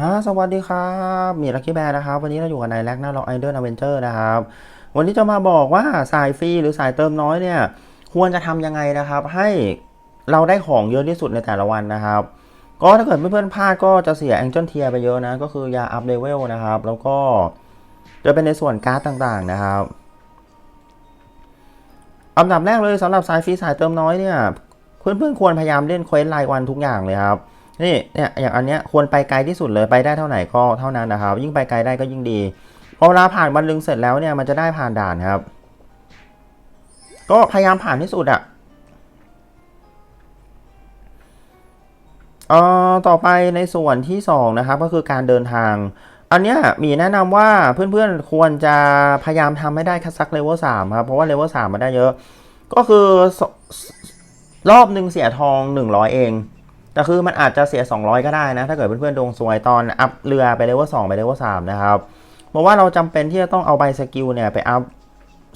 ฮะสวัสดีครับมีลักกี้แบร์นะครับ วันนี้เราอยู่กับนายแลกหน้าล็อกไอเดอร์อเวนเจอร์นะครับ วันนี้จะมาบอกว่าสายฟรีหรือสายเติมน้อยเนี่ย ควรจะทำยังไงนะครับ ให้เราได้ของเยอะที่สุดในแต่ละวันนะครับ ก็ถ้าเกิดเพื่อนๆพลาดก็จะเสียแองเจิลเทียไปเยอะนะ ก็คือยาอัพเลเวลนะครับ แล้วก็จะเป็นในส่วนการ์ดต่างๆนะครับอันดับแรกเลยสำหรับสายฟรีสายเติมน้อยเนี่ย เพื่อนๆควรพยายามเล่นเควสรายวันทุกอย่างเลยครับ นี่เนี่ยอย่างอันเนี้ยควรไปไกลที่สุดเลยไปได้เท่าไหร่ก็เท่านั้นนะครับ ยิ่งไปไกลได้ก็ยิ่งดีพอเวลาผ่านวันลึงเสร็จแล้วเนี่ยมันจะได้ผ่านด่านครับ ก็พยายามผ่านที่สุดอะเอ่อต่อไปในส่วนที่ 2 นะครับ ก็คือการเดินทาง อันเนี้ยมีแนะนำว่าเพื่อนๆควรจะพยายามทำให้ได้สักเลเวลสามครับ เพราะว่าเลเวลสามมันได้เยอะ ก็คือรอบหนึ่งเสียทอง 100 เอง แต่คือมันอาจจะเสีย 200 ก็ได้นะ ถ้าเกิดเพื่อนๆดวงซวยตอนอัพเรือไปเลเวล2ไปเลเวล3นะครับเพราะว่าเราจำเป็นที่จะต้องเอาใบสกิลเนี่ยไปอัพ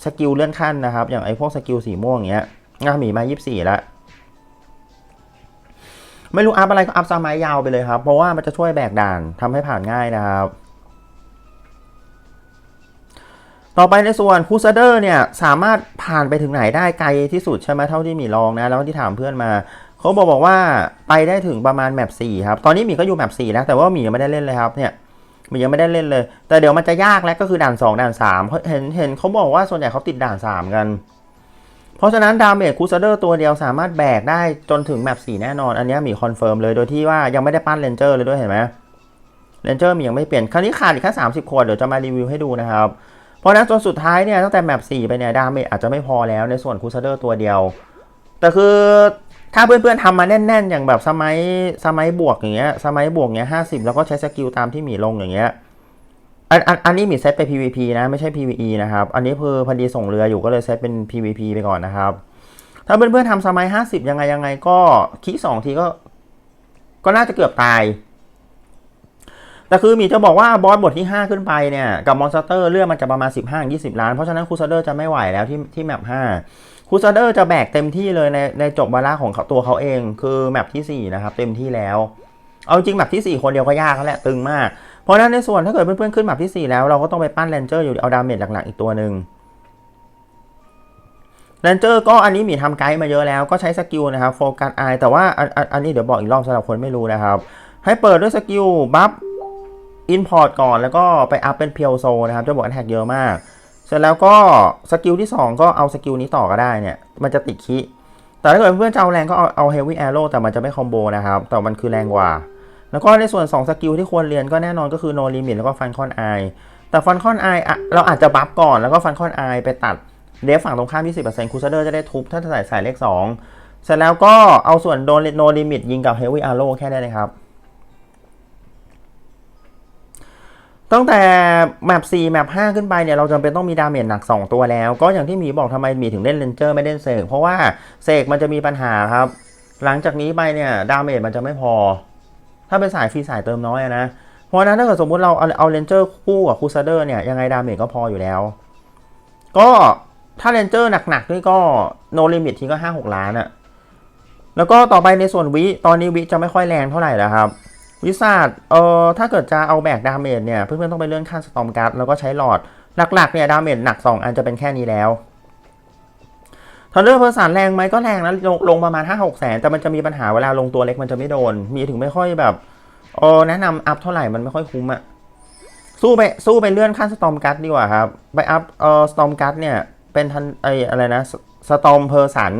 สกิลเลื่อนขั้นนะครับ อย่างไอ้พวกสกิลสีม่วงอย่างเงี้ยงาหมีมา 24 แล้ว ไม่รู้อัพอะไรก็อัพซาไมยาวไปเลยครับ เพราะว่ามันจะช่วยแบกด่านทำให้ผ่านง่ายนะครับต่อไปในส่วนคูซเดอร์เนี่ยสามารถผ่านไปถึงไหนได้ไกลที่สุดใช่ไหมเท่าที่มีลองนะ แล้วที่ถามเพื่อนมา เขาบอกบอกว่าไปได้ถึงประมาณแมปสี่ครับ ตอนนี้หมีก็อยู่แมปสี่แล้ว แต่ว่าหมียังไม่ได้เล่นเลยครับเนี่ยหมียังไม่ได้เล่นเลย แต่เดี๋ยวมันจะยากแล้วก็คือด่าน 2 ด่าน3เพราะเห็นเห็นเขาบอกว่าส่วนใหญ่เขาติดด่าน 3 กัน เพราะฉะนั้นดาเมจคูซเดอร์ตัวเดียวสามารถแบกได้จนถึงแมป4แน่นอน อันนี้หมีคอนเฟิร์มเลยโดยที่ว่ายังไม่ได้ปั้นเรนเจอร์เลยด้วยเห็นไหมเรนเจอร์มียังไม่เปลี่ยน คราวนี้ขาดอีกแค่30 คนเดี๋ยวจะมารีวิวให้ดูนะครับ เพราะฉะนั้นจนสุดท้ายเนี่ยตั้งแต่แมป4ไปเนี่ยดาเมจอาจจะไม่พอแล้วในส่วนคูซเดอร์ตัวเดียว แต่คือ ถ้าเพื่อนๆทำมาแน่นๆ อย่างแบบสมัยสมัยบวกอย่างเงี้ยสมัยบวกเงี้ยห้าสิบแล้วก็ใช้สกิลตามที่หมีลงอย่างเงี้ยอันอันอันนี้หมีเซตไป PVP นะไม่ใช่ PVE นะครับ อันนี้คือพอดีส่งเรืออยู่ก็เลยเซตเป็น PVP ไปก่อนนะครับ ถ้าเพื่อนๆทำสมัยห้าสิบยังไงยังไงก็คีสองทีก็ ก็น่าจะเกือบตายแต่คือมีจะบอกว่าบอสบทที่ 5 ขึ้นไปเนี่ย กับมอนสเตอร์เลือดมันจะประมาณ 15-20 ล้าน เพราะฉะนั้นคูซเดอร์จะไม่ไหวแล้วที่ที่แมป5 คูซาเดอร์จะแบกเต็มที่เลยในในจบวาระของเขาตัวเขาเอง คือแมปที่ 4 นะครับ เต็มที่แล้ว เอาจริงแมปที่ 4 คนเดียวก็ยากแล้วแหละตึงมาก เพราะฉะนั้นในส่วนถ้าเกิดเพื่อนๆขึ้นแมปที่ 4 แล้วเราก็ต้องไปปั้นแรนเจอร์อยู่เอาดาเมจหลักๆอีกตัวหนึ่งแรนเจอร์ก็อันนี้มีทำไกด์มาเยอะแล้วก็ใช้สกิลนะครับโฟกัสไอแต่ว่าอันอันนี้เดี๋ยวบอกอีกรอบสำหรับคนไม่รู้นะครับ ให้เปิดด้วยสกิลบัฟอินพอร์ตก่อนแล้วก็ไปอัพเป็นเพียวโซนะครับจะบอกอันแท็กเยอะมาก เสร็จแล้วก็สกิลที่ 2 ก็เอาสกิลนี้ต่อก็ได้เนี่ย มันจะติดคิแต่ถ้าเกิดเพื่อนจะเอาแรงก็เอาเอาเฮฟวี่แอโร่แต่มันจะไม่คอมโบนะครับ แต่มันคือแรงกว่า แล้วก็ในส่วน 2 สกิลที่ควรเรียนก็แน่นอนก็คือโนลิมิตแล้วก็ฟันคอนไอแต่ฟันคอนไอเราอาจจะบัฟก่อนแล้วก็ฟันคอนไอไปตัดเดฟฝั่งตรงข้าม 20%คูซเดอร์จะได้ทุบถ้าใส่ใส่เลข2เสร็จแล้วก็เอาส่วนโดนโนลิมิตยิงกับเฮฟวี่แอโร่แค่ได้เลยครับ ตั้งแต่แมป4แมป5ขึ้นไปเนี่ยเราจำเป็นต้องมีดาเมจหนัก 2 ตัวแล้ว ก็อย่างที่หมีบอกทำไมหมีถึงเล่นเลนเจอร์ไม่เล่นเสกเพราะว่าเสกมันจะมีปัญหาครับ หลังจากนี้ไปเนี่ยดาเมจมันจะไม่พอ ถ้าเป็นสายฟรีสายเติมน้อยนะ เพราะนั้นถ้าเกิดสมมติเราเอาเอาเลนเจอร์คู่กับคูซาเดอร์เนี่ยยังไงดาเมจก็พออยู่แล้ว ก็ถ้าเลนเจอร์หนักๆด้วยก็โนลิมิตทีก็5-6ล้านอะแล้วก็ต่อไปในส่วนวิตอนนี้วิจะไม่ค่อยแรงเท่าไหร่แล้วครับ วิสาดเอ่อถ้าเกิดจะเอาแบกดาเมจเนี่ย เพื่อนๆต้องไปเลื่อนขั้นสตอมการ์ดแล้วก็ใช้หลอด หลักๆเนี่ยดาเมจหนัก 2 อันจะเป็นแค่นี้แล้วทันเดอร์เพอร์สานแรงไหมก็แรงนะลงลงประมาณ 5 6แสนแต่มันจะมีปัญหาเวลาลงตัวเล็กมันจะไม่โดน มีถึงไม่ค่อยแบบเออแนะนำอัพเท่าไหร่มันไม่ค่อยคุ้มอะสู้ไปสู้ไปเลื่อนขั้นสตอมการ์ดดีกว่าครับ ไปอัพเอ่อสตอมการ์ดเนี่ย เป็นทันไออะไรนะสตอมเพอร์สัน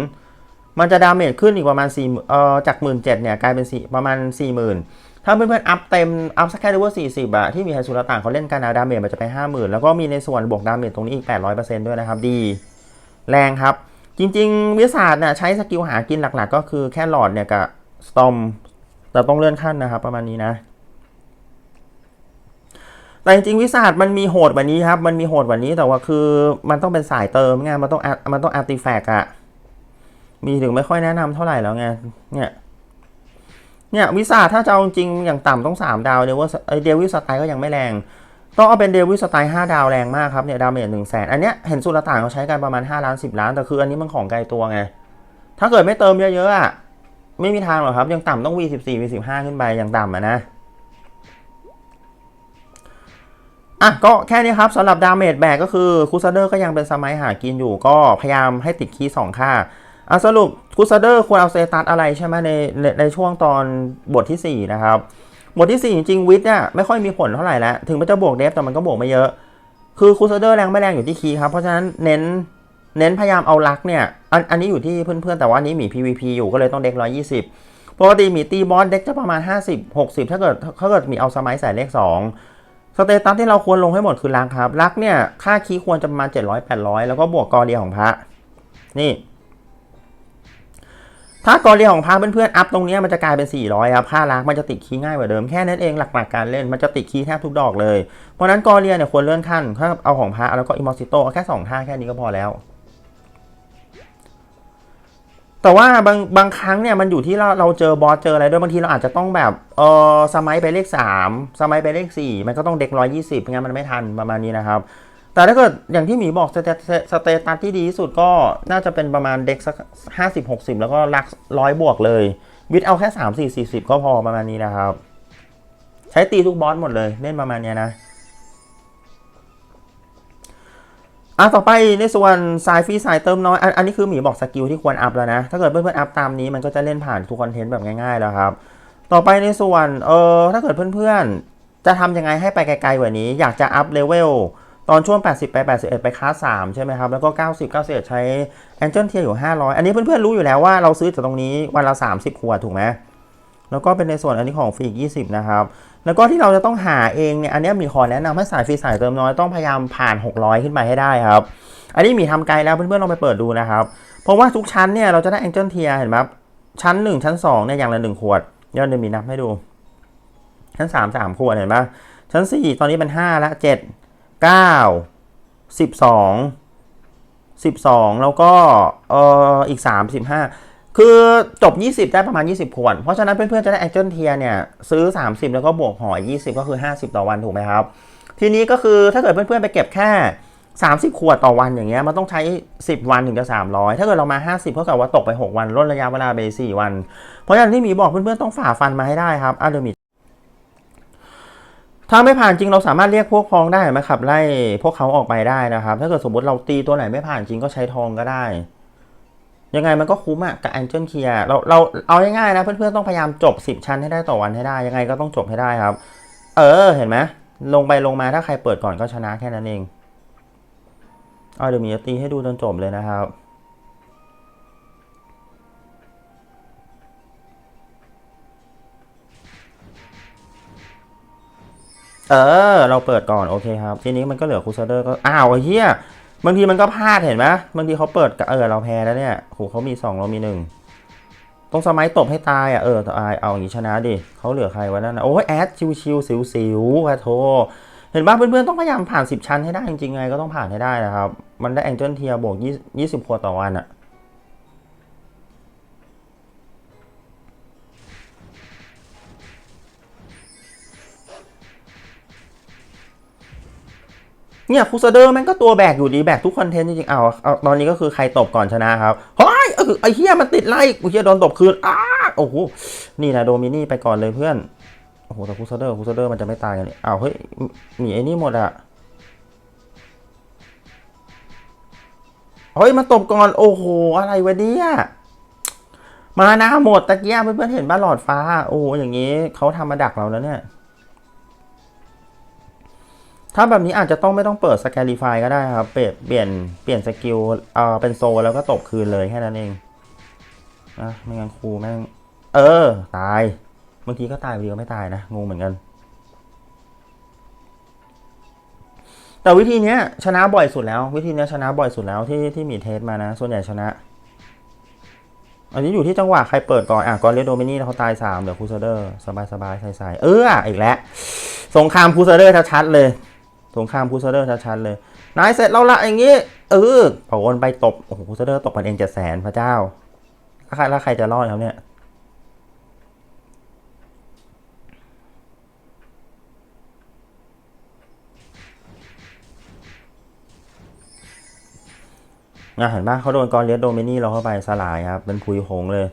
มันจะดาเมจขึ้นอีกประมาณ4เอ่อจาก1 7 0 0เนี่ยกลายเป็น4ประมาณ40,000 ถ้าเพื่อนๆอัพเต็ม อัพสักแค่เลเวล40อะที่มีไฮซูราต่างเขาเล่นกันนะดาเมจมันจะไป50,000แล้วก็มีในส่วนบวกดาเมจตรงนี้อีก800%ด้วยนะครับ ดี แรงครับ จริง ๆ วิสาดเนี่ยใช้สกิลหากินหลักๆ ก็คือแค่หลอดเนี่ยกับสตอมแต่ต้องเลื่อนขั้นนะครับ ประมาณนี้นะ แต่จริงๆวิสาดมันมีโหดกว่านี้ครับ มันมีโหดกว่านี้แต่ว่าคือมันต้องเป็นสายเติมไงมันต้องมันต้องอาร์ติแฟกอะมีถึงไม่ค่อยแนะนำเท่าไหร่แล้วไงเนี่ย เนี่ยวิสาถ้าจะเอาจริงอย่างต่ำต้องสามดาวเดวิลไอเดวิลสไตล์ก็ยังไม่แรง ต้องเอาเป็นเดวิลสไตล์5ดาวแรงมากครับเนี่ยดาเมจหนึ่งแสนอันเนี้ยเห็นสุลต่านเขาใช้กันประมาณ 5 ล้าน 10 ล้าน แต่คืออันนี้มันของไกลตัวไง ถ้าเกิดไม่เติมเยอะๆอะไม่มีทางหรอกครับ ยังต่ำต้อง V14 V15 ขึ้นไปอย่างต่ำอะนะอะก็แค่นี้ครับสำหรับดาเมจแบกก็คือคูซาเดอร์ก็ยังเป็นสมัยหากินอยู่ก็พยายามให้ติดคีย์สองค่า อะสรุปคูซาเดอร์ควรเอาเซตัสอะไรใช่ไหมในในในช่วงตอนบทที่ 4 นะครับ บทที่ 4 จริงๆวิทย์เนี่ยไม่ค่อยมีผลเท่าไหร่แล้ว ถึงมันจะบวกเดฟแต่มันก็บวกไม่เยอะ คือคูซาเดอร์แรงไม่แรงอยู่ที่คีย์ครับ เพราะฉะนั้นเน้นเน้นพยายามเอาลักเนี่ย อันอันนี้อยู่ที่เพื่อนๆ แต่ว่าอันนี้หมี PVP อยู่ก็เลยต้องเด็ก 120 ปกติหมีตีบอสเด็กจะประมาณ 50 60 ถ้าเกิดถ้าเกิดมีเอาสมัยใส่เลข 2สเตตัสที่เราควรลงให้หมดคือลักครับลักเนี่ยค่าคีย์ควรจะประมาณ700 800 แล้วก็บวกกอเดียของพระนี่ ถ้ากอเรียของพาเพื่อนๆอัพตรงนี้มันจะกลายเป็น 400ครับค่าล้างมันจะติดคีย์ง่ายกว่าเดิมแค่นั้นเองหลักๆการเล่นมันจะติดคีย์แทบทุกดอกเลย เพราะนั้นกอเรียเนี่ยควรเลื่อนขั้นถ้าเอาของพาแล้วก็อิมอสิโตแค่2ท่าแค่นี้ก็พอแล้ว แต่ว่าบางบางครั้งเนี่ยมันอยู่ที่เราเราเจอบอสเจออะไรด้วยบางทีเราอาจจะต้องแบบเออสมัยไปเลข 3 สมัยไปเลข 4 มันก็ต้องเด็ก120ไม่งั้นมันไม่ทันประมาณนี้นะครับ แต่ถ้าเกิดอย่างที่หมีบอกสเตตสเตตัสที่ดีที่สุดก็น่าจะเป็นประมาณเด็กสักห้าสิบหกสิบแล้วก็ลักร้อยบวกเลย วิทย์เอาแค่สามสี่สี่สิบก็พอประมาณนี้นะครับ ใช้ตีทุกบอสหมดเลย เล่นประมาณนี้นะอะต่อไปในส่วนสายฟรีสายเติมน้อยอันอันนี้คือหมีบอกสกิลที่ควรอัพแล้วนะ ถ้าเกิดเพื่อนๆอัพตามนี้มันก็จะเล่นผ่านทุกคอนเทนต์แบบง่ายๆแล้วครับ ต่อไปในส่วนเออถ้าเกิดเพื่อนๆจะทำยังไงให้ไปไกลๆกว่านี้ อยากจะอัพเลเวล ตอนช่วง 80 ไป 81 ไปคลาส3ใช่ไหมครับ แล้วก็ 90 91 ใช้ Angel Tier อยู่ 500 อันนี้เพื่อนๆรู้อยู่แล้วว่าเราซื้อจากตรงนี้วันละ 30 ขวดถูกไหมแล้วก็เป็นในส่วนอันนี้ของฟรีอีก 20 นะครับ แล้วก็ที่เราจะต้องหาเองเนี่ย อันนี้มีขอแนะนำให้สายฟรีสายเติมน้อยต้องพยายามผ่าน 600 ขึ้นไปให้ได้ครับ อันนี้มีทำไกลแล้วเพื่อนๆลองไปเปิดดูนะครับ เพราะว่าทุกชั้นเนี่ยเราจะได้ Angel Tier เห็นไหมครับชั้น 1 ชั้น2เนี่ยอย่างละ1ขวดเดี๋ยวเดี๋ยวมีนับให้ดู ชั้น 3 3 ขวดเห็นไหมชั้น 4 ตอนนี้เป็น5แล้ว7 9สิบสองสิบสองแล้วก็เอ่ออีกสามสิบห้าคือจบ 20 ได้ประมาณ 20 ขวด เพราะฉะนั้นเพื่อนๆจะได้ Angel Tier เนี่ย ซื้อ 30 แล้วก็บวกหอย20 ก็คือ 50 ต่อวันถูกไหมครับ ทีนี้ก็คือถ้าเกิดเพื่อนๆไปเก็บแค่ 30 ขวดต่อวันอย่างเงี้ยมันต้องใช้ 10 วันถึงจะ 300 ถ้าเกิดเรามา 50เท่ากับว่าตกไป 6 วันลดระยะเวลาไป4วัน เพราะฉะนั้นที่มีบอกเพื่อนๆต้องฝ่าฟันมาให้ได้ครับอะเดมี ถ้าไม่ผ่านจริงเราสามารถเรียกพวกพ้องได้ไหมขับไล่พวกเขาออกไปได้นะครับ ถ้าเกิดสมมติเราตีตัวไหนไม่ผ่านจริงก็ใช้ทองก็ได้ ยังไงมันก็คุ้มอะกับแองเจิลเคียเราเราเอาง่ายๆนะเพื่อนๆต้องพยายามจบ 10 ชั้นให้ได้ต่อวันให้ได้ ยังไงก็ต้องจบให้ได้ครับ เออเห็นไหมลงไปลงมาถ้าใครเปิดก่อนก็ชนะแค่นั้นเองเอาเดี๋ยวมีจะตีให้ดูจนจบเลยนะครับ เออ เราเปิดก่อนโอเคครับ ทีนี้มันก็เหลือคูซาเดอร์ก็อ้าวไอ้เหี้ยบางทีมันก็พลาดเห็นไหมบางทีเขาเปิดเออเราแพ้แล้วเนี่ยโหเขามี2เรามี1ต้องตรงสมัยตบให้ตายอะเออตายเอาอย่างนี้ชนะดิเขาเหลือใครวะนั่นนะโอ้ยแอดชิวชิวสิวสิวๆพะโทเห็นป่ะเพื่อนๆต้องพยายามผ่าน 10 ชั้นให้ได้จริงๆไงก็ต้องผ่านให้ได้นะครับ มันได้แองเจิลเทียบวก20 20ขวดต่อวันอะ เนี่ยคูซาเดอร์แม่งก็ตัวแบกอยู่ดีแบกทุกคอนเทนต์จริงๆเอาเอาตอนนี้ก็คือใครตบก่อนชนะครับเฮ้ยเออไอ้เฮียมันติดไล่กูเฮียโดนตบคืนอ้าโอ้โหนี่นะโดมินี่ไปก่อนเลยเพื่อนโอ้โหแต่คูซาเดอร์คูซาเดอร์มันจะไม่ตายกันนี่อ้าวเฮ้ยหนีไอ้นี่หมดอะเฮ้ยมาตบก่อนโอ้โหอะไรวะเนี่ยมาหน้าหมดตะเกียบเพื่อนๆเห็นบ้านหลอดฟ้า โอ้อย่างนี้เขาทำมาดักเราแล้วเนี่ย ถ้าแบบนี้อาจจะต้องไม่ต้องเปิดสแกลิฟายก็ได้ครับ เปลี่ยนเปลี่ยนเปลี่ยนสกิลเอ่อเป็นโซแล้วก็ตบคืนเลยแค่นั้นเองนะไม่งั้นครูแม่ง เออ ตายบางทีก็ตายบางทีก็ไม่ตายนะงงเหมือนกัน แต่วิธีเนี้ย ชนะบ่อยสุดแล้ว วิธีเนี้ยชนะบ่อยสุดแล้วที่ที่มีเทสมานะ ส่วนใหญ่ชนะ อันนี้อยู่ที่จังหวะใครเปิดก่อนอะก่อนเรียโดมินี่เขาตายสามเดี๋ยวคูเซเดอร์สบายสบายๆใส่เอออีกแล้วสงครามคูเซเดอร์ชัดๆเลย สงครามคูเซเดอร์ชัดๆเลย นายเสร็จแล้วละอย่างงี้ เออโอนไปตบ โอ้โหคูเซเดอร์ตบมันเองเจ็ดแสนพระเจ้าแล้วใครแล้วใครจะรอดครับเนี่ยนะเห็นปะเขาโดนกอรเลียสโดมินี่เราเข้าไปสลายครับ เป็นพุยหงเลย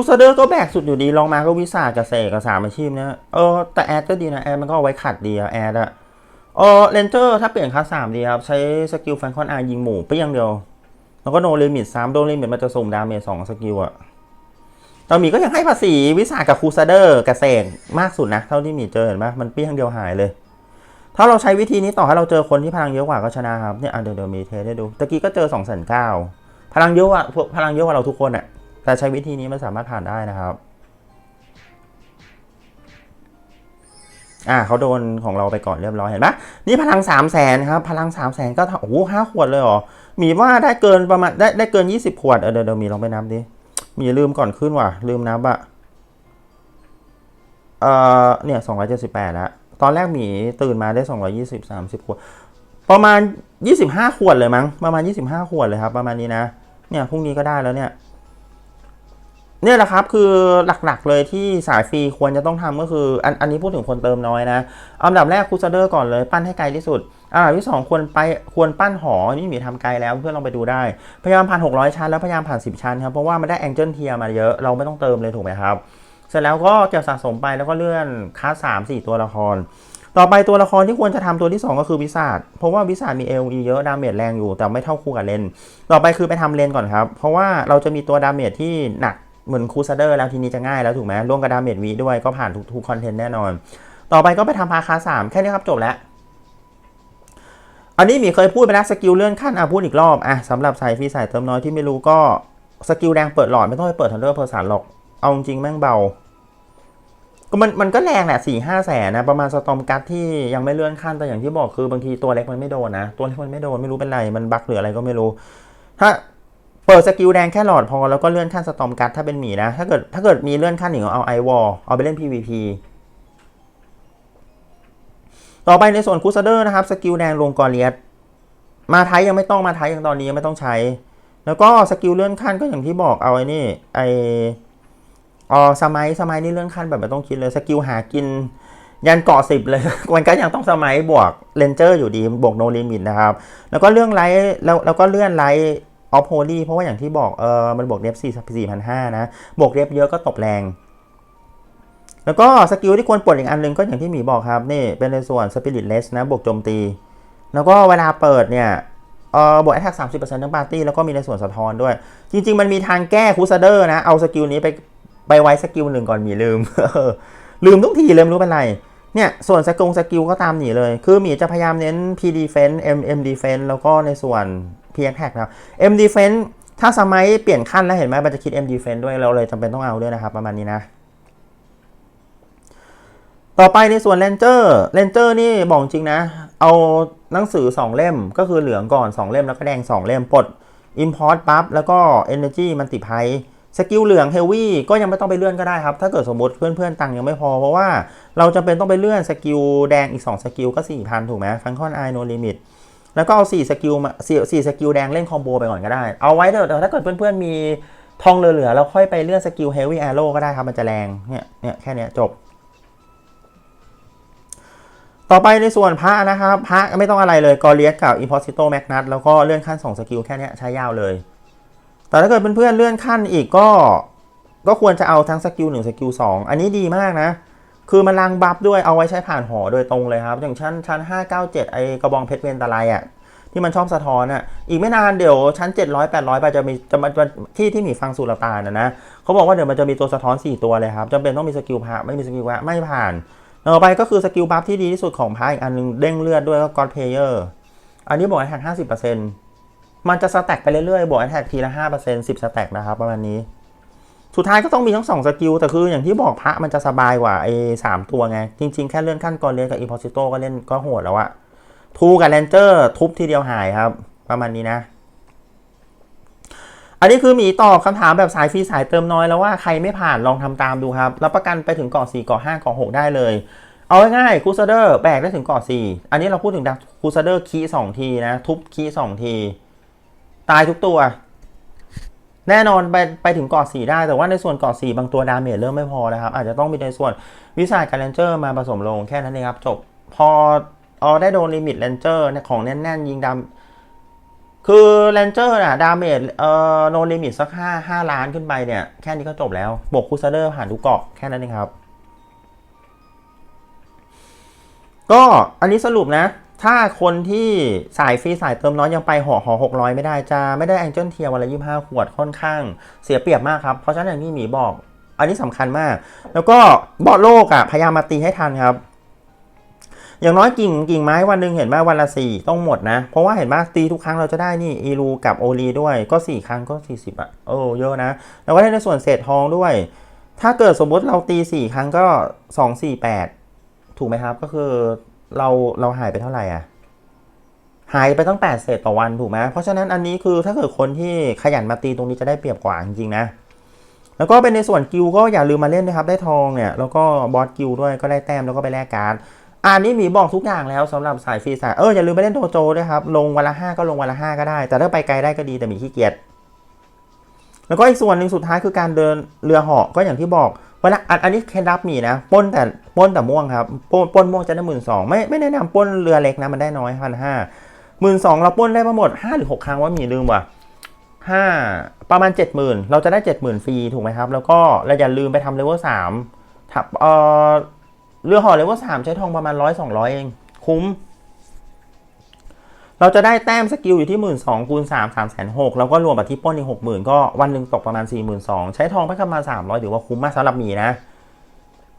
คูซเดอร์ก็แบกสุดอยู่ดีลองมาก็วิสากับเสกกับสามอาชีพเนี้ยเออแต่แอดก็ดีนะแอดมันก็เอาไว้ขัดดีอะแอดอะเออเลนเจอร์ถ้าเปลี่ยนคลาสสามดีครับ ใช้สกิลแฟนคอนอายิงหมู่เปี้ยงเดียว แล้วก็โนลิมิตสามโดนลิมิตมันจะส่งดาเมจสองสกิลอะตอนมีก็ยังให้ภาษีวิสากับคูซาเดอร์กับเสกมากสุดนะ เท่าที่มีเจอเห็นปะมันเปี้ยงเดียวหายเลย ถ้าเราใช้วิธีนี้ต่อให้เราเจอคนที่พลังเยอะกว่าก็ชนะครับเนี่ยเดี๋ยวเดี๋ยวมีเทสให้ดูตะกี้ก็เจอสองแสนเก้าพลังเยอะกว่าพวกพลังเยอะกว่าเราทุกคนอะ แต่ใช้วิธีนี้มันสามารถผ่านได้นะครับ อ่าเขาโดนของเราไปก่อนเรียบร้อยเห็นปะนี่พลังสามแสนครับ พลังสามแสนก็โอ้โหห้าขวดเลยเหรอ มีว่าได้เกินประมาณได้ได้เกินยี่สิบขวด เออเดี๋ยวเดี๋ยวมีลองไปนับดิ มีลืมก่อนขึ้นว่ะ ลืมนับอะเอ่อเนี่ยสองร้อยเจ็ดสิบแปดแล้วตอนแรกหมีตื่นมาได้สองร้อยี่สิบสามสิบขวด ประมาณยี่สิบห้าขวดเลยมั้ง ประมาณยี่สิบห้าขวดเลยครับ ประมาณนี้นะ เนี่ยพรุ่งนี้ก็ได้แล้วเนี่ย เนี่ยแหละครับคือหลักๆเลยที่สายฟรีควรจะต้องทำก็คืออันอันนี้พูดถึงคนเติมน้อยนะอันดับแรกคูซเดอร์ก่อนเลยปั้นให้ไกลที่สุดอันดับที่สองควรไปควรปั้นหอนี่มีทำไกลแล้วเพื่อนลองไปดูได้ พยายามผ่าน600 ชั้นแล้วพยายามผ่าน 10 ชั้นครับ เพราะว่ามันได้แองเจิลเทียมาเยอะเราไม่ต้องเติมเลยถูกไหมครับ เสร็จแล้วก็เก็บสะสมไปแล้วก็เลื่อนคาสสามสี่ตัวละคร ต่อไปตัวละครที่ควรจะทำตัวที่ 2 ก็คือวิสาดเพราะว่าวิสาดมี LE เยอะดาเมจแรงอยู่แต่ไม่เท่าคู่กับเลนต่อไปคือไปทำเลนก่อนครับ เพราะว่าเราจะมีตัวดาเมจที่หนัก เหมือนคูซเดอร์แล้วทีนี้จะง่ายแล้วถูกไหมร่วมกับดาเมจวีด้วยก็ผ่านทุกทุกคอนเทนต์แน่นอน ต่อไปก็ไปทำพาคาสามแค่นี้ครับจบแล้ว อันนี้หมีเคยพูดไปแล้วสกิลเลื่อนขั้นอะพูดอีกรอบอะสำหรับสายฟรีสายเติมน้อยที่ไม่รู้ก็สกิลแดงเปิดหลอดไม่ต้องไปเปิดทันเดอร์เพอร์สันหรอกเอาจริงแม่งเบาก็มันมันก็แรงแหละสี่ห้าแสนนะ ประมาณสตอมกัตที่ยังไม่เลื่อนขั้นแต่อย่างที่บอกคือบางทีตัวเล็กมันไม่โดนนะ ตัวเล็กมันไม่โดนไม่รู้เป็นไร มันบักหรืออะไรก็ไม่รู้ ถ้า เปิดสกิลแดงแค่หลอดพอแล้วก็เลื่อนขั้นสตอมกัตถ้าเป็นหมีนะ ถ้าเกิดถ้าเกิดมีเลื่อนขั้นอีกเอาไอวอลเอาไปเล่น PVP ต่อไปในส่วนคูซเดอร์นะครับสกิลแดงลงกอเลียสมาไทยยังไม่ต้องมาไทยยังตอนนี้ยังไม่ต้องใช้ แล้วก็สกิลเลื่อนขั้นก็อย่างที่บอกเอาไอ้นี่ไอออสมัยสมัยนี่เลื่อนขั้นแบบไม่ต้องคิดเลยสกิลหากินยันเกาะสิบเลยมันก็ยังต้องสมัยบวกเลนเจอร์อยู่ดีบวกโนลิมิตนะครับ แล้วก็เรื่องไลท์แล้วแล้วก็เลื่อนไลท์ ออฟโฮลี่เพราะว่าอย่างที่บอกเออมันบวกเดฟสี่สี่พันห้านะ บวกเดฟเยอะก็ตบแรง แล้วก็สกิลที่ควรปลดอีกอันหนึ่งก็อย่างที่หมีบอกครับ นี่เป็นในส่วน Spirit Less นะ บวกโจมตี แล้วก็เวลาเปิดเนี่ยเออบวกแอทแทกสามสิบเปอร์เซ็นต์ทั้งปาร์ตี้แล้วก็มีในส่วนสะท้อนด้วย จริง ๆ มันมีทางแก้คูซาเดอร์นะ เอาสกิลนี้ไปไปไว้สกิลหนึ่งก่อนหมีลืม ลืมทุกทีเลยไม่รู้เป็นไรเนี่ยส่วนสกงสกิลก็ตามหนีเลย คือหมีจะพยายามเน้น P defense M M defense แล้วก็ในส่วน P attack นะครับ M defense ถ้าสมัยเปลี่ยนขั้นแล้วเห็นไหมมันจะคิด M defense ด้วยเราเลยจำเป็นต้องเอาด้วยนะครับ ประมาณนี้นะ ต่อไปในส่วน Ranger Ranger นี่บอกจริงนะ เอาหนังสือ 2 เล่มก็คือเหลืองก่อน 2 เล่มแล้วก็แดง 2 เล่มปลด Import ปั๊บแล้วก็ Energy มันติไพสกิลเหลือง Heavy ก็ยังไม่ต้องไปเลื่อนก็ได้ครับ ถ้าเกิดสมมติเพื่อนๆตังค์ยังไม่พอ เพราะว่าเราจำเป็นต้องไปเลื่อนสกิลแดงอีก 2 สกิลก็ 4,000 ถูกไหมฟังคอนไอโนลิมิต แล้วก็เอา4สกิลมา4 4สกิลแดงเล่นคอมโบไปก่อนก็ได้ เอาไว้เถอะแต่ถ้าเกิดเพื่อนๆมีทองเหลือๆแล้วค่อยไปเลื่อนสกิล Heavy Arrow ก็ได้ครับ มันจะแรงเนี่ยเนี่ยแค่เนี้ยจบ ต่อไปในส่วนพระนะครับพระไม่ต้องอะไรเลยกอเลียสกับ Imposito Magnus แล้วก็เลื่อนขั้น 2 สกิลแค่เนี้ยใช้ยาวเลย แต่ถ้าเกิดเพื่อนๆเลื่อนขั้นอีกก็ ก็ควรจะเอาทั้งสกิล1สกิล2อันนี้ดีมากนะ คือมันลังบัฟด้วยเอาไว้ใช้ผ่านหอโดยตรงเลยครับ อย่างชั้นชั้น 597 ไอกระบองเพชรเวนตาไลอะที่มันชอบสะท้อนอะอีกไม่นานเดี๋ยวชั้น 700 800 ไปจะมีจะมาที่ที่หมีฟังสุรตานะนะเขาบอกว่าเดี๋ยวมันจะมีตัวสะท้อน 4 ตัวเลยครับจำเป็นต้องมีสกิลพระไม่มีสกิลพระไม่ผ่านต่อไปก็คือสกิลบัฟที่ดีที่สุดของพาอีกอันนึงเด้งเลือดด้วยก็กอดเพเยอร์อันนี้บอกให้ทัน50%มันจะสแต็กไปเรื่อยๆบวกแอตแทกทีละห้าเปอร์เซ็นต์สิบสแต็กนะครับประมาณนี้ สุดท้ายก็ต้องมีทั้งสองสกิล แต่คืออย่างที่บอกพระมันจะสบายกว่าไอ้สามตัวไง จริง ๆ แค่เลื่อนขั้นก่อนเรียนกับอีพอซิโตก็เล่นก็โหดแล้วอะทูกับแรนเจอร์ทุบทีเดียวหายครับ ประมาณนี้นะ อันนี้คือหมีตอบคำถามแบบสายฟรีสายเติมน้อยแล้วว่าใครไม่ผ่านลองทำตามดูครับรับประกันไปถึงเกาะ4เกาะ5เกาะ6ได้เลยเอาง่ายๆคูซเดอร์แบกได้ถึงเกาะ4อันนี้เราพูดถึงดักคูซเดอร์คีสองทีนะ ทุบคีสองที ตายทุกตัว แน่นอนไปไปถึงเกาะสี่ได้ แต่ว่าในส่วนเกาะสี่บางตัวดาเมจเริ่มไม่พอนะครับ อาจจะต้องมีในส่วนวิสัยการเลนเจอร์มาผสมลงแค่นั้นเองครับ จบ พอเอาได้โดนลิมิตเลนเจอร์ของแน่นๆ ยิงดำคือเลนเจอร์อะดาเมจเอ่อโนลิมิตสักห้าห้าล้านขึ้นไปเนี่ย แค่นี้ก็จบแล้วบวกคูซเดอร์ผ่านทุกเกาะแค่นั้นเองครับ ก็อันนี้สรุปนะ ถ้าคนที่สายฟรีสายเติมน้อยยังไปหอหอหกร้อยไม่ได้จะไม่ได้แองเจิลเทียวันละยี่ห้าขวดค่อนข้างเสียเปรียบมากครับ เพราะฉะนั้นอย่างที่หมีบอก อันนี้สำคัญมาก แล้วก็บอลโลกอะ่ะพยายามมาตีให้ทันครับ อย่างน้อยกิ่งกิ่งไม้วันหนึ่งเห็นไหมวันละสี่ต้องหมดนะ เพราะว่าเห็นไหมตีทุกครั้งเราจะได้นี่อีรูกับโอลีด้วยก็สี่ครั้งก็สี่สิบอะโอ้เยอะนะ แล้วก็ได้ในส่วนเศษทองด้วย ถ้าเกิดสมมติเราตีสี่ครั้งก็สองสี่แปดถูกไหมครับก็คือ เราเราหายไปเท่าไหร่อะ หายไปตั้ง8เศษต่อวันถูกไหมเพราะฉะนั้นอันนี้คือถ้าเกิดคนที่ขยันมาตีตรงนี้จะได้เปรียบกว่าจริงๆนะ แล้วก็เป็นในส่วนกิลก็อย่าลืมมาเล่นนะครับ ได้ทองเนี่ย แล้วก็บอสกิลด้วยก็ได้แต้มแล้วก็ไปแลกการ์ดอันนี้มีบอกทุกอย่างแล้วสำหรับสายฟรีสายเอออย่าลืมไปเล่นโดโจด้วยครับ ลงวันละห้าก็ลงวันละห้าก็ได้ แต่ถ้าไปไกลได้ก็ดีแต่มีขี้เกียจแล้วก็อีกส่วนหนึ่งสุดท้ายคือการเดินเรือเหาะก็อย่างที่บอก เวลาอันอันนี้เคล็ดลับมีนะป้นแต่ป้นแต่ม่วงครับป้นป้นม่วงจะได้หมื่นสองไม่ไม่แนะนำป้นเรือเล็กนะมันได้น้อยพันห้าหมื่นสองเราป้นได้มาหมดห้าหรือหกครั้งว่ามีลืมว่ะห้าประมาณเจ็ดหมื่นเราจะได้เจ็ดหมื่นฟรีถูกไหมครับ แล้วก็เราอย่าลืมไปทำเลเวลสามถับเออเรือหาะเลเวลสามใช้ทองประมาณร้อยสองร้อยเอง คุ้ม เราจะได้แต้มสกิลอยู่ที่หมื่นสองคูณสามสามแสนหกแล้วก็รวมกับที่ป้นอีกหกหมื่นก็วันหนึ่งตกประมาณสี่หมื่นสองใช้ทองไปประมาณสามร้อยถือว่าคุ้มมากสำหรับมีนะ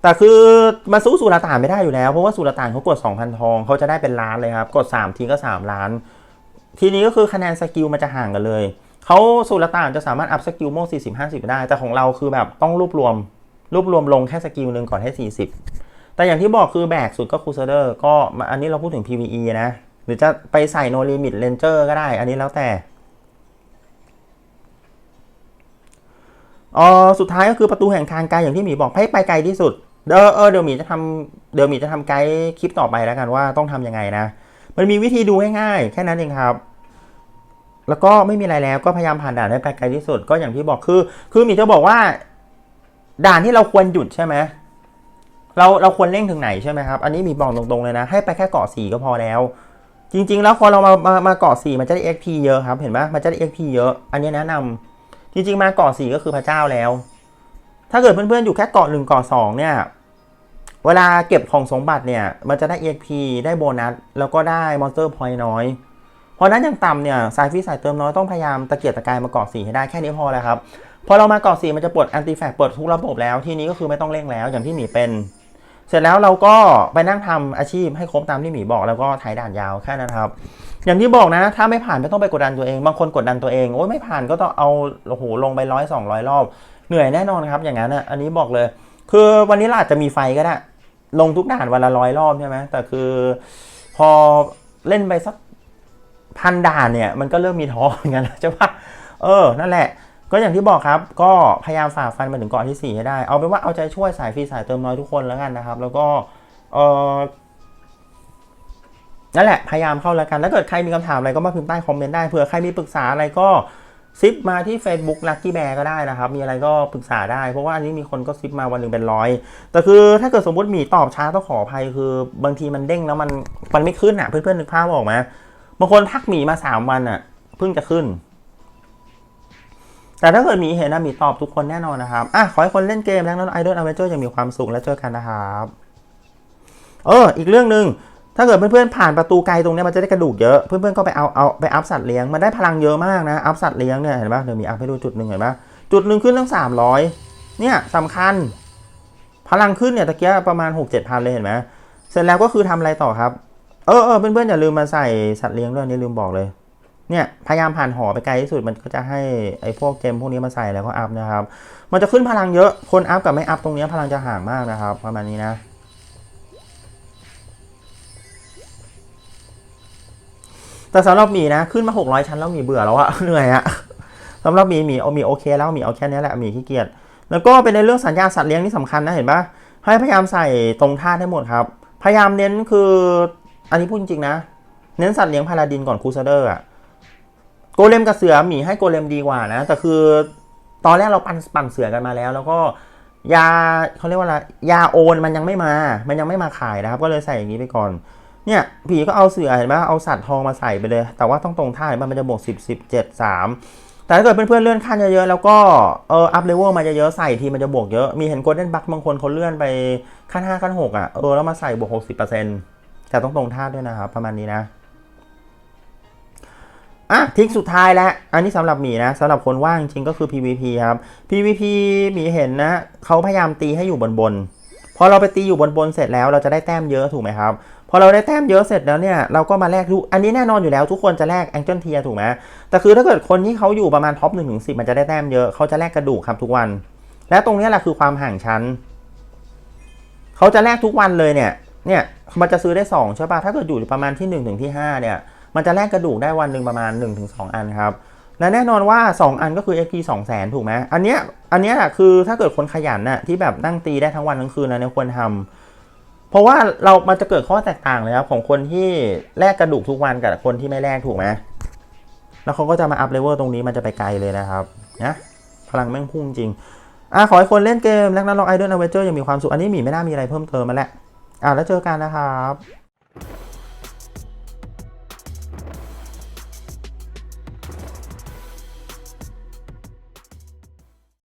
แต่คือมาสู้สุลต่านไม่ได้อยู่แล้ว เพราะว่าสุลต่านเขากด2,000ทองเขาจะได้เป็นล้านเลยครับ กด3ทีก็3ล้าน ทีนี้ก็คือคะแนนสกิลมันจะห่างกันเลยเขาสุลต่านจะสามารถอัพสกิลโม่40 50ได้ แต่ของเราคือแบบต้องรวบรวมรวบรวมลงแค่สกิลหนึ่งก่อนให้40แต่อย่างที่บอกคือแบกสุดก็คูเซเดอร์ก็อันนี้เราพูดถึง PVE นะ รือจะไปใส่โนลิมิตเลนเจอร์ก็ได้ อันนี้แล้วแต่อ๋อสุดท้ายก็คือประตูแห่งทางไกลอย่างที่หมีบอกให้ไปไกลที่สุด เออเออเดี๋ยวหมีจะทำเดี๋ยวหมีจะทำไกด์คลิปต่อไปแล้วกันว่าต้องทำยังไงนะ มันมีวิธีดูง่ายๆแค่นั้นเองครับ แล้วก็ไม่มีอะไรแล้วก็พยายามผ่านด่านให้ไปไกลที่สุด ก็อย่างที่บอกคือ คือหมีจะบอกว่า ด่านที่เราควรหยุดใช่ไหมเราเราควรเร่งถึงไหนใช่ไหมครับ อันนี้หมีบอกตรงๆเลยนะ ให้ไปแค่เกาะสีก็พอแล้ว จริง ๆ แล้วพอเรามามามาเกาะสี่มันจะได้ XP เยอะครับ เห็นไหมมันจะได้ XP เยอะ อันนี้แนะนำจริง ๆ มาเกาะสี่ก็คือพระเจ้าแล้ว ถ้าเกิดเพื่อนๆอยู่แค่เกาะหนึ่งเกาะสองเนี่ย เวลาเก็บของสมบัติเนี่ย มันจะได้ EXP ได้โบนัส แล้วก็ได้มอนสเตอร์พอยต์น้อย เพราะนั้นอย่างต่ำเนี่ยสายฟรีสายเติมน้อยต้องพยายามตะเกียกตะกายมาเกาะสีให้ได้แค่นี้พอแล้วครับ พอเรามาเกาะสีมันจะปลดแอนติแฟกเปิดทุกระบบแล้ว ทีนี้ก็คือไม่ต้องเร่งแล้วอย่างที่หมีเป็น เสร็จแล้วเราก็ไปนั่งทำอาชีพให้ครบตามที่หมีบอกแล้วก็ถ่ายด่านยาวแค่นั้นครับ อย่างที่บอกนะ ถ้าไม่ผ่านไม่ต้องไปกดดันตัวเอง บางคนกดดันตัวเองโอ้ยไม่ผ่านก็ต้องเอาโอ้โหลงไปร้อยสองร้อยรอบ เหนื่อยแน่นอนครับ อย่างนั้นอะอันนี้บอกเลย คือวันนี้เราอาจจะมีไฟก็ได้ ลงทุกด่านวันละร้อยรอบใช่ไหมแต่คือ พอเล่นไปสักพันด่านเนี่ย มันก็เริ่มมีท้อเหมือนกันนะใช่ปะเออนั่นแหละ ก็อย่างที่บอกครับ ก็พยายามฝ่าฟันมาถึงเกาะที่ 4 ให้ได้ เอาเป็นว่าเอาใจช่วยสายฟรีสายเติมน้อยทุกคนแล้วกันนะครับ แล้วก็เออนั่นแหละ พยายามเข้าแล้วกัน ถ้าเกิดใครมีคำถามอะไรก็มาพิมพ์ใต้คอมเมนต์ได้ เผื่อใครมีปรึกษาอะไรก็ซิปมาที่ Facebook Lucky Bear ก็ได้นะครับ มีอะไรก็ปรึกษาได้ เพราะว่าอันนี้มีคนก็ซิปมาวันหนึ่งเป็นร้อย แต่คือถ้าเกิดสมมติหมีตอบช้าต้องขออภัยคือบางทีมันเด้งแล้วมันมันไม่ขึ้นอะ เพื่อนๆนึกภาพออกไหมบางคนทักหมีมาสามวันอะเพิ่งจะขึ้น แต่ถ้าเกิดมีเห็นนะมีตอบทุกคนแน่นอนนะครับ อะ ขอให้คนเล่นเกมแล้วนั้นไอดอลอเวนเจอร์ยังมีความสุขและเจอกันนะครับ เออ อีกเรื่องหนึ่งถ้าเกิดเพื่อนๆผ่านประตูไกลตรงนี้มันจะได้กระดูกเยอะ เพื่อนๆก็ไปเอาเอาไปอัพสัตว์เลี้ยง มันได้พลังเยอะมากนะ อัพสัตว์เลี้ยงเนี่ยเห็นปะเดี๋ยวมีอัพให้ดูจุดหนึ่งเห็นปะจุดหนึ่งขึ้นตั้งสามร้อยเนี่ยสำคัญ พลังขึ้นเนี่ยตะเกียประมาณหกเจ็ดพันเลยเห็นไหมเสร็จแล้วก็คือทำอะไรต่อครับ เออเออเพื่อนๆอย่าลืมมาใส่สัตว์เลี้ยงด้วยนี่ลืมบอกเลย เนี่ยพยายามผ่านหอไปไกลที่สุดมันก็จะให้ไอ้พวกเกมพวกนี้มาใส่แล้วก็อัพนะครับ มันจะขึ้นพลังเยอะคนอัพกับไม่อัพตรงนี้พลังจะห่างมากนะครับประมาณนี้นะแต่สำหรับหมีนะขึ้นมา 600 ชั้นแล้วหมีเบื่อแล้วอะเหนื่อยอะสำหรับหมีหมีเอาหมีโอเคแล้วหมีเอาแค่นี้แหละหมีขี้เกียจแล้วก็เป็นในเรื่องสัญญาสัตว์เลี้ยงที่สำคัญนะเห็นปะให้พยายามใส่ตรงท่าให้หมดครับ พยายามเน้นคือ อันนี้พูดจริงๆนะ เน้นสัตว์เลี้ยงพาราดินก่อนครูซเดอร์อะ โกเลมกับเสือหมีให้โกเลมดีกว่านะ แต่คือตอนแรกเราปั่นปั่นเสือกันมาแล้ว แล้วก็ยาเขาเรียกว่าอะไรยาโอนมันยังไม่มา มันยังไม่มาขายนะครับ ก็เลยใส่อย่างนี้ไปก่อน เนี่ยผีก็เอาเสือเห็นไหมเอาสัตว์ทองมาใส่ไปเลย แต่ว่าต้องตรงท่าเห็นไหมมันจะบวก10 10 7 3แต่ถ้าเกิดเพื่อนๆเลื่อนขั้นเยอะๆแล้วก็เอออัพเลเวลมาเยอะๆใส่ทีมันจะบวกเยอะ มีเห็นโกลเด้นบัคบางคนเขาเลื่อนไปขั้น5ขั้น6อะเออแล้วมาใส่บวก60%แต่ต้องตรงท่าด้วยนะครับประมาณนี้นะ อะทิกสุดท้ายแล้ว อันนี้สำหรับหมีนะสำหรับคนว่างจริงก็คือ PVP ครับ PVP หมีเห็นนะเขาพยายามตีให้อยู่บนบนพอเราไปตีอยู่บนบนเสร็จแล้วเราจะได้แต้มเยอะถูกไหมครับพอเราได้แต้มเยอะเสร็จแล้วเนี่ยเราก็มาแลกทุกอันนี้แน่นอนอยู่แล้วทุกคนจะแลกแองเจิลเทียถูกไหมแต่คือถ้าเกิดคนที่เขาอยู่ประมาณท็อปหนึ่งถึงสิมันจะได้แต้มเยอะเขาจะแลกกระดูกครับทุกวัน และตรงนี้แหละคือความห่างชั้นเขาจะแลกทุกวันเลยเนี่ยเนี่ยมันจะซื้อได้สองใช่ปะถ้าเกิดอยู่ประมาณที่หนึ่งถึงที่ห้าเนี่ย มันจะแลกกระดูกได้วันหนึ่งประมาณ 1-2 อันครับและแน่นอนว่า 2 อันก็คือ XP 2 0 0 0 0ถูกไหมอันเนี้ยอันเนี้ยแหละคือถ้าเกิดคนขยันน่ะที่แบบนั่งตีได้ทั้งวันทั้งคืนนะเนี่ยควรทำเพราะว่าเรามันจะเกิดข้อแตกต่างเลยครับของคนที่แลกกระดูกทุกวันกับคนที่ไม่แลกถูกไหมแล้วเขาก็จะมาอัพเลเวลตรงนี้มันจะไปไกลเลยนะครับนะพลังแม่งพุ่งจริงอะขอให้คนเล่นเกมแลกนั้นลองไอเดอลอเวเจอร์ยังมีความสุขอันนี้หมีไม่น่ามีอะไรเพิ่มเติมมาแล้วอะแล้วเจอกันนะครับ